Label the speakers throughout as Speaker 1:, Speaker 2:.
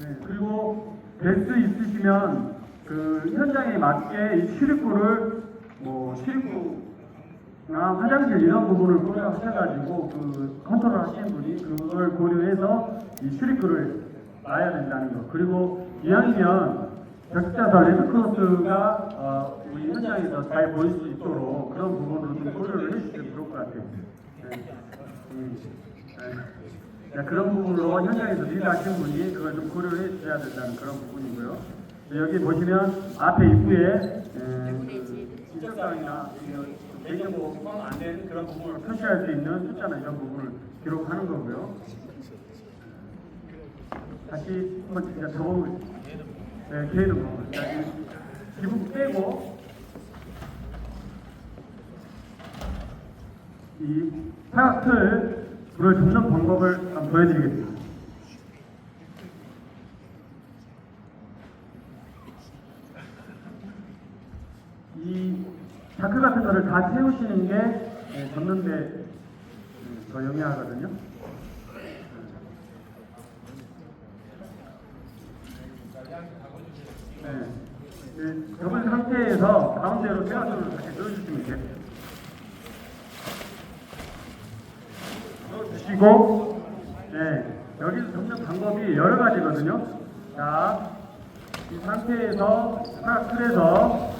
Speaker 1: 네, 그리고 될 수 있으시면 그 현장에 맞게 이 출입구를 뭐 출입구나 화장실 이런 부분을 고려하셔가지고 그 컨트롤 하시는 분이 그걸 고려해서 이 출입구를 놔야 된다는 거. 그리고 이왕이면 적자사 레드크로스가 어, 우리 현장에서 잘 보일 수 있도록 그런 부분을 좀 고려를 해주시면 좋을 것 같아요. 네. 음, 네. 네, 그런 부분으로 현장에서 리드하시는 분이 그걸 좀 고려해 주셔야 된다는 그런 부분이고요. 네, 여기 보시면 앞에 입구에 지적사항이나 개정보 포함 안된 그런 부분을 표시할 수 있는 숫자나 이런 부분을 기록하는 거고요. 다시 한번 진짜 적어보 네, 개인은 뭐, 기분 빼고 이 사각틀 불을 줍는 방법을 보여드리겠습니다. 이 자크 같은 거를 다 세우시는 게 네, 접는데 음, 더 영리하거든요. 네. 그 접은 상태에서 가운데로 세워서 다시 넣어주시면 돼요. 넣어주시고, 네. 여기서 접는 방법이 여러 가지거든요. 자, 이 상태에서 틀에서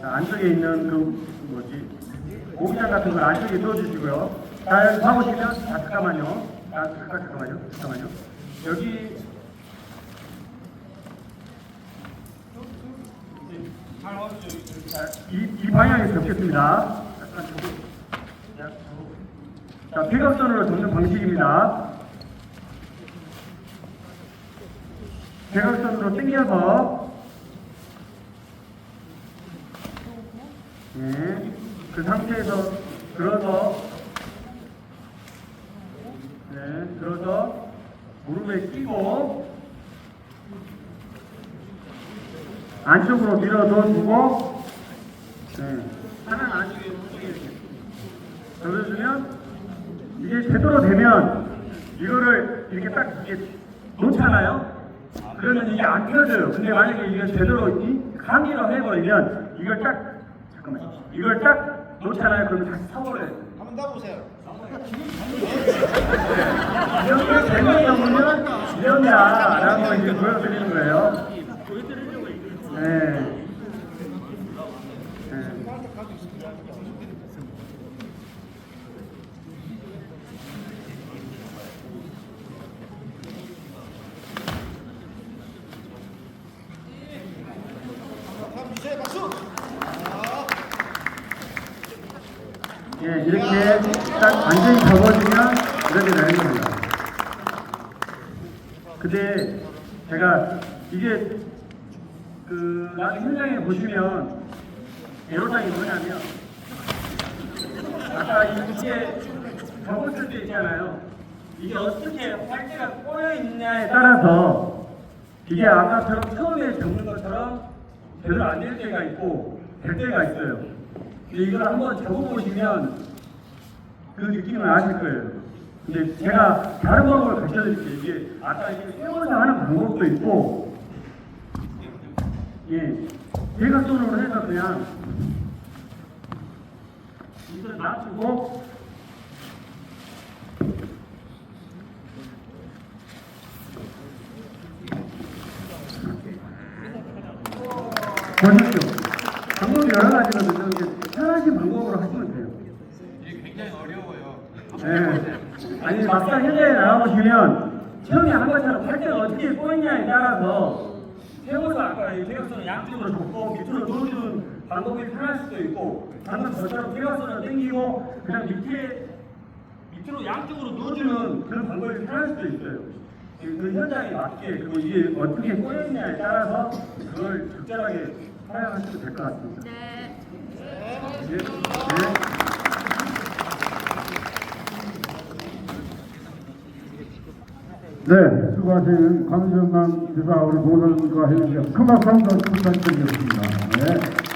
Speaker 1: 자, 안쪽에 있는 그 뭐지 모기장 같은 걸 안쪽에 넣어주시고요. 자 여기 봐보시면 아 잠깐만요. 아 잠깐 잠깐만요. 잠깐만요. 여기 자, 이, 이 방향에 접겠습니다. 잠깐. 자, 저거. 자, 폐각선으로 접는 방식입니다. 대각선으로 당겨서. 네, 그 상태에서 들어서. 네, 들어서 무릎에 끼고 안쪽으로 밀어넣어 주고. 네, 하나는 안쪽에 이렇게. 넣어주면 이게 제대로 되면 이거를 이렇게 딱 이렇게 놓잖아요. 그러면 이게 안 펴져요. 근데 만약에 이게 제대로 이 감기로 해버리면 이걸 딱 잠깐만 이걸 딱 놓잖아요. 그러면 다시 서버려요.
Speaker 2: 한번 따보세요.
Speaker 1: 이렇게 재미없으면 이런다라고 이제 보여드리는 거예요. 네. 네.
Speaker 2: 주세요. 박수.
Speaker 1: 예, 이렇게 딱 완전히 접어주면 이렇게 되는 겁니다. 근데 제가 이게 그 나중에 현장에 보시면 에로장이 뭐냐면 아까 이게 접었을 때 있잖아요. 이게 어떻게 활대가 꼬여 있냐에 따라서 이게 아까처럼 처음에 접는 것처럼 제대로 안 될 때가 있고 될 때가 있어요. 근데 이걸 한번 접어보시면 그 느낌을 아실 거예요. 근데 제가 다른 방법을 가르쳐 드릴게요. 이게 아까 이게 세워서 하는 방법도 있고, 예, 대각선으로 해서 그냥 이걸 놔두고, 보십시오. 방법이 여러 가지거든요. 이제 편하신 방법으로 하시면 돼요.
Speaker 2: 이게 굉장히 어려워요.
Speaker 1: 네. 아니 막상 현장에 나가보시면 처음에 한 것처럼 팔대가 어떻게 꼬이냐에 따라서 세워서 아까 이 대각선을 양쪽으로 줬고 밑으로 누워주는 방법이 편할 수도 있고 방금 저처럼 대각선을 당기고 그냥 밑에 밑으로 양쪽으로 누워주는 그런 방법이 편할 수도 있어요. 그, 그 현장에 맞게 그리고 이게 어떻게 꼬여있냐에 따라서 그걸 적절하게 사용하셔도 될 것 같습니다.
Speaker 3: 네.
Speaker 1: 네. 네.
Speaker 4: 네, 수고하신 광주만 지사 우리 보선과 해주셔서 큰 박수 한번 부탁드리겠습니다. 네.